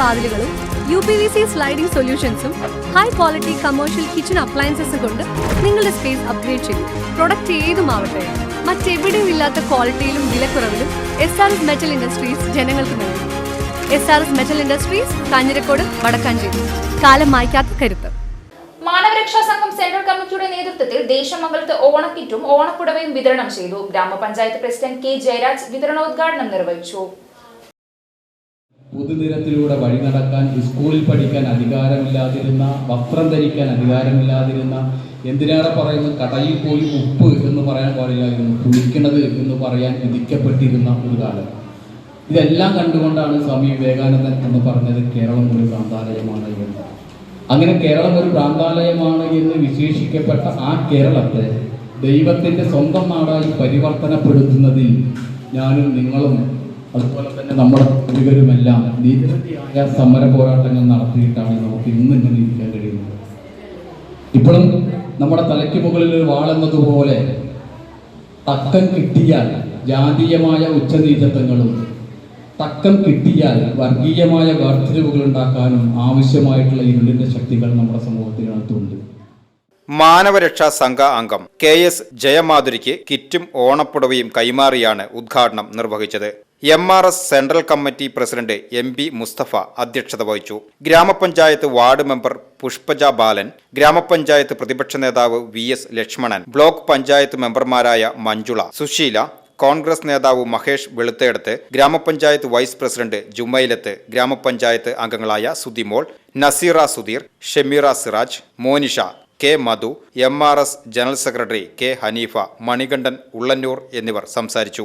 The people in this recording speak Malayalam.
വാതിലുകളും U P V C sliding സൊല്യൂഷൻസും high quality commercial kitchen അപ്ലയൻസസും കൊണ്ട് നിങ്ങളുടെ സ്പേസ് അപ്ഗ്രേഡ് ചെയ്യും പ്രൊഡക്റ്റ് ഏതുമാവട്ടെ മറ്റെവിടെയും ഇല്ലാത്ത ക്വാളിറ്റിയിലും വിലക്കുറവിലും S R S metal industries ജനങ്ങൾക്ക് നൽകും. S R S metal industries Kanjirakode Vadakkanchery. കാലം മായ്ക്കാത്ത കരുത്ത്. മാനവരക്ഷാ സംഘം സെൻട്രൽ കമ്മിറ്റിയുടെ നേതൃത്വത്തിൽ ദേശമംഗലത്ത് ഓണക്കിറ്റും ഓണക്കുടവയും വിതരണം ചെയ്തു. ഗ്രാമപഞ്ചായത്ത് പ്രസിഡന്റ് കെ ജയരാജ് വിതരണോദ്ഘാടനം നിർവഹിച്ചു. പൊതുനിരത്തിലൂടെ വഴി നടക്കാൻ സ്കൂളിൽ പഠിക്കാൻ അധികാരമില്ലാതിരുന്ന വസ്ത്രം ധരിക്കാൻ അധികാരമില്ലാതിരുന്ന എന്തിനേറെ പറയുന്നു കടയിൽ പോയി ഉപ്പ് എന്ന് പറയാൻ പാടില്ലായിരുന്നു കുളിക്കണത് എന്ന് പറയാൻ വിധിക്കപ്പെട്ടിരുന്ന ഒരു കാലം. ഇതെല്ലാം കണ്ടുകൊണ്ടാണ് സ്വാമി വിവേകാനന്ദൻ എന്ന് പറഞ്ഞത് കേരളം ഒരു ഭ്രാന്താലയമാണ് എന്ന്. അങ്ങനെ കേരളം ഒരു പ്രാന്താലയമാണ് എന്ന് വിശേഷിക്കപ്പെട്ട ആ കേരളത്തെ ദൈവത്തിന്റെ സ്വന്തം നാടായി പരിവർത്തനപ്പെടുത്തുന്നതിൽ ഞാനും നിങ്ങളും അതുപോലെ തന്നെ നമ്മുടെ പൂർവികരുമെല്ലാം നിരവധിയായ സമര പോരാട്ടങ്ങൾ നടത്തിയിട്ടാണ് നമുക്ക് ഇന്ന് ഇങ്ങനെ ഇരിക്കാൻ കഴിയുന്നത്. ഇപ്പോഴും നമ്മുടെ തലയ്ക്ക് മുകളിൽ വാളെന്നതുപോലെ തക്കം കിട്ടിയാൽ ജാതീയമായ ഉച്ചനീചത്വങ്ങളും തക്കം കിട്ടിയാൽ വർഗീയമായ വേർതിരിവുകൾ ഉണ്ടാക്കാനും ആവശ്യമായിട്ടുള്ള ഇരുളിന്റെ ശക്തികൾ നമ്മുടെ സമൂഹത്തിനകത്തുണ്ട്. മാനവരക്ഷാ സംഘ അംഗം കെ എസ് ജയമാധുരിക്ക് കിറ്റും ഓണപ്പുടവയും കൈമാറിയാണ് ഉദ്ഘാടനം നിർവഹിച്ചത്. M R S central committee president M P Mustafa അധ്യക്ഷത വഹിച്ചു. ഗ്രാമപഞ്ചായത്ത് വാർഡ് മെമ്പർ പുഷ്പജ ബാലൻ ഗ്രാമപഞ്ചായത്ത് പ്രതിപക്ഷ നേതാവ് V S Lakshmanan block panchayat മെമ്പർമാരായ മഞ്ജുള സുശീല കോൺഗ്രസ് നേതാവ് മഹേഷ് വെളുത്തേടത്ത് ഗ്രാമപഞ്ചായത്ത് വൈസ് പ്രസിഡന്റ് ജുമൈലത്ത് ഗ്രാമപഞ്ചായത്ത് അംഗങ്ങളായ Sudhimol Naseera Sudheer Shemeera Siraj Monisha K Madhu M R S general secretary K Haneefa Manikandan Ullannoor എന്നിവർ സംസാരിച്ചു.